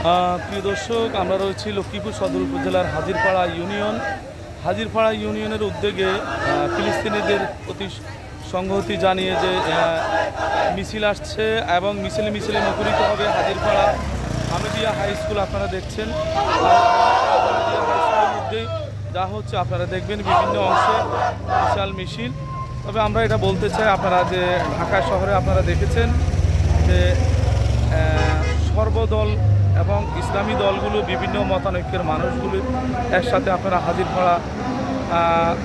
প্রিয় দর্শক, আমরা রয়েছি লক্ষ্মীপুর সদর উপজেলার হাজিরপাড়া ইউনিয়ন। হাজিরপাড়া ইউনিয়নের উদ্যোগে ফিলিস্তিনিদের প্রতি সংহতি জানিয়ে যে মিছিল আসছে এবং মিছিলে মিছিলে মুখরিত হবে হাজিরপাড়া আমেদিয়া হাই স্কুল, আপনারা দেখছেন। যা হচ্ছে, আপনারা দেখবেন বিভিন্ন অংশে বিশাল মিছিল। তবে আমরা এটা বলতে চাই, আপনারা যে ঢাকা শহরে আপনারা দেখেছেন যে সর্বদল এবং ইসলামী দলগুলো, বিভিন্ন মতানৈক্যের মানুষগুলো একসাথে আপনারা হাজির করা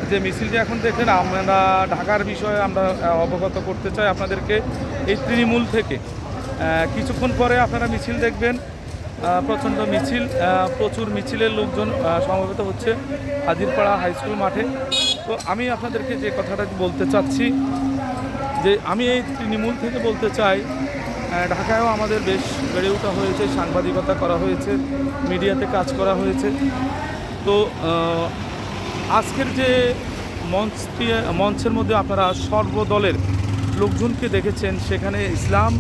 যে মিছিলটি এখন দেখেন আমরা ঢাকার বিষয়ে আমরা অবগত করতে চাই আপনাদেরকে। এই তৃণমূল থেকে কিছুক্ষণ পরে আপনারা মিছিল দেখবেন প্রচণ্ড মিছিল প্রচুর মিছিলের লোকজন সমবেত হচ্ছে হাজিরপাড়া হাই স্কুল মাঠে। তো আমি আপনাদেরকে যে কথাটা বলতে চাচ্ছি, যে আমি এই তৃণমূল থেকে বলতে চাই ঢাকায়ও আমাদের বেশ বেড়ে ওঠা হয়েছে, সাংবাদিকতা করা হয়েছে, মিডিয়াতে কাজ করা হয়েছে। তো আজকের যে মঞ্চটি মঞ্চের মধ্যে আপনারা সর্বদলের লোকজনকে দেখেছেন, সেখানে ইসলাম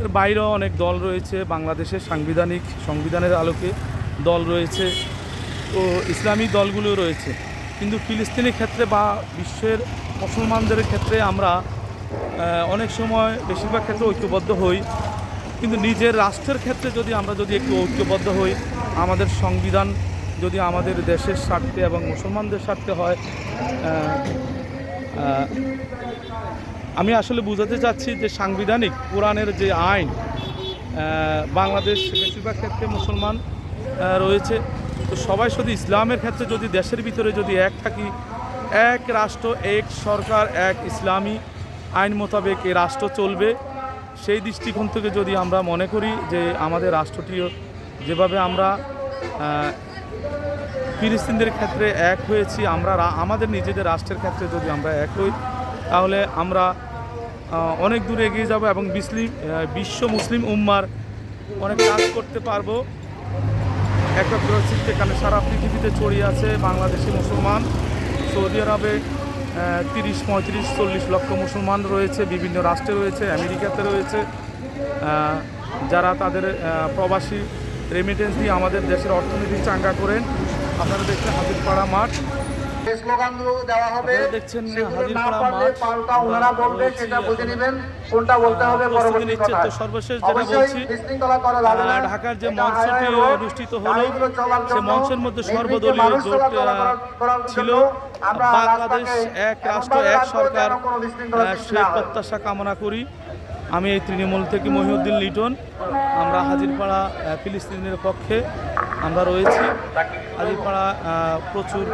এর বাইরেও অনেক দল রয়েছে, বাংলাদেশের সাংবিধানিক সংবিধানের আলোকে দল রয়েছে তো ইসলামী দলগুলো রয়েছে। কিন্তু ফিলিস্তিনের ক্ষেত্রে বা বিশ্বের মুসলমানদের ক্ষেত্রে আমরা অনেক সময় বেশিরভাগ ক্ষেত্রে ঐক্যবদ্ধ হই। কিন্তু নিজের রাষ্ট্রের ক্ষেত্রে যদি আমরা যদি একটু ঐক্যবদ্ধ হই, আমাদের সংবিধান যদি আমাদের দেশের স্বার্থে এবং মুসলমানদের স্বার্থে হয় আমি আসলে বোঝাতে চাচ্ছি যে সাংবিধানিক কোরআনের যে আইন বাংলাদেশ বেশিরভাগ ক্ষেত্রে মুসলমান রয়েছে। তো সবাই শুধু ইসলামের ক্ষেত্রে যদি দেশের ভিতরে যদি এক থাকি, এক রাষ্ট্র, এক সরকার, এক ইসলামী আইন মোতাবেক এই রাষ্ট্র চলবে সেই দৃষ্টিকোণ থেকে যদি আমরা মনে করি যে আমাদের রাষ্ট্রটিও যেভাবে আমরা ফিলিস্তিনদের ক্ষেত্রে এক হয়েছি আমরা আমাদের নিজেদের রাষ্ট্রের ক্ষেত্রে যদি আমরা এক হই তাহলে আমরা অনেক দূরে এগিয়ে যাব এবং মুসলিম আহ, বিশ্ব মুসলিম উম্মার অনেক কাজ করতে পারব। একটা চিত্তে এখানে সারা পৃথিবীতে ছড়িয়ে আছে বাংলাদেশি মুসলমান সৌদি আরবে তিরিশ, পঁয়ত্রিশ, চল্লিশ লক্ষ মুসলমান রয়েছে, বিভিন্ন রাষ্ট্রে রয়েছে, আমেরিকাতে রয়েছে। যারা তাদের প্রবাসী রেমিটেন্স দিয়ে আমাদের দেশের অর্থনীতি চাঙ্গা করেন, আপনারা দেখছেন হাতিরপাড়া মাঠ। স্লোগানগুলো দেওয়া হবে দেখছেন না পারলে পাল্টা ওনারা বলবে সেটা বুঝে নেবেন কোনটা বলতে হবে পরবর্তী কথা। সর্বশেষ যেটা বলছি, ঢাকার যে মঞ্চটি অনুষ্ঠিত হলো, সে মঞ্চের মধ্যে সর্বদলীয় জোট, ছিল। বাংলাদেশ এক রাষ্ট্র এক সরকার সে প্রত্যাশা কামনা করি। আমি এই তৃণমূল থেকে মহিউদ্দিন লিটন। আমরা হাজিরপাড়া ফিলিস্তিনের পক্ষে আমরা রয়েছি। আহ, প্রচুর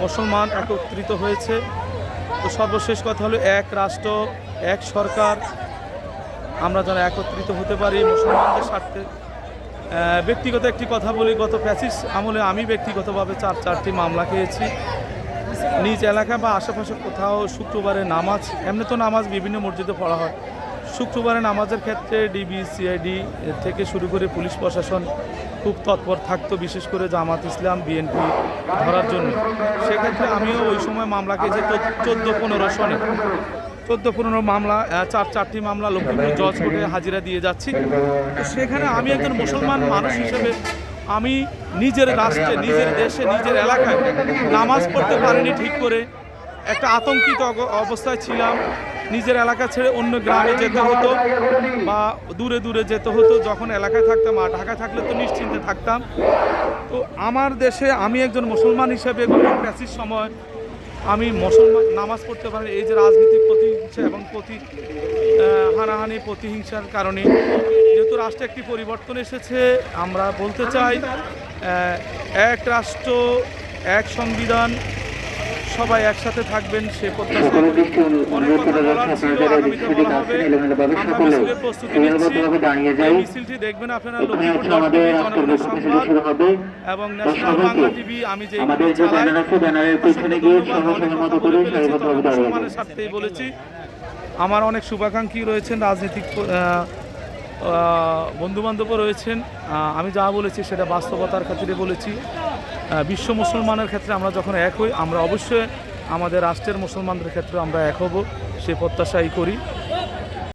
মুসলমান একত্রিত হয়েছে। তো সর্বশেষ কথা হলো এক রাষ্ট্র এক সরকার। আমরা যেন একত্রিত হতে পারি মুসলমানদের স্বার্থে। ব্যক্তিগত একটি কথা বলি গত প্যাসিস আমলে আমি ব্যক্তিগতভাবে চার চারটি মামলা খেয়েছি। নিজ এলাকা বা আশেপাশে কোথাও শুক্রবারে নামাজ এমনি তো নামাজ বিভিন্ন মসজিদে পড়া হয়। শুক্রবারে নামাজের ক্ষেত্রে ডিবি সিআইডি থেকে শুরু করে পুলিশ প্রশাসন খুব তৎপর থাকতো, বিশেষ করে জামাত ইসলাম বিএনপি ধরার জন্য। সেক্ষেত্রে আমিও ওই সময় মামলাকে যে চোদ্দ পনেরো সনে, চোদ্দ, পনেরো মামলা চার, চারটি মামলা লক্ষ্মীপুর জজ কোর্টে হাজিরা দিয়ে যাচ্ছি। সেখানে আমি একজন মুসলমান মানুষ হিসেবে আমি নিজের রাষ্ট্রে, নিজের দেশে, নিজের এলাকায় নামাজ পড়তে পারিনি ঠিক করে। একটা আতঙ্কিত অবস্থায় ছিলাম। নিজের এলাকা ছেড়ে অন্য গ্রামে যেতে হতো বা দূরে দূরে যেতে হতো। যখন এলাকায় থাকতাম আর ঢাকায় থাকলে তো নিশ্চিন্তে থাকতাম। তো আমার দেশে আমি একজন মুসলমান হিসেবে গত প্যাসির সময় আমি মুসলমান নামাজ পড়তে পারি এই যে রাজনীতিক প্রতিহিংসা এবং প্রতি হানাহানি, প্রতিহিংসার কারণে। যেহেতু রাষ্ট্রে একটি পরিবর্তন এসেছে, আমরা বলতে চাই এক রাষ্ট্র, এক সংবিধান সবাই একসাথে থাকবেন সে প্রত্যাশা অনেক কথা বলার ছিল, আগামীতে বলা হবে। আমরা মিছিলের প্রস্তুতি নিচ্ছি। এই মিছিলটি দেখবেন আপনারা লক্ষ্মীপুর ডট টিভি, জনগণের সংবাদ এবং ন্যাশনাল বাংলা টিভি আমি যে স্বার্থেই বলেছি আমার অনেক শুভাকাঙ্ক্ষী রয়েছেন রাজনৈতিক বন্ধু বান্ধবও রয়েছেন। আমি যা বলেছি সেটা বাস্তবতার ক্ষেত্রে বলেছি। বিশ্ব মুসলমানের ক্ষেত্রে আমরা যখন এক হই, আমরা অবশ্যই আমাদের রাষ্ট্রের মুসলমানদের ক্ষেত্রে আমরা এক হব। সে প্রত্যাশাই করি।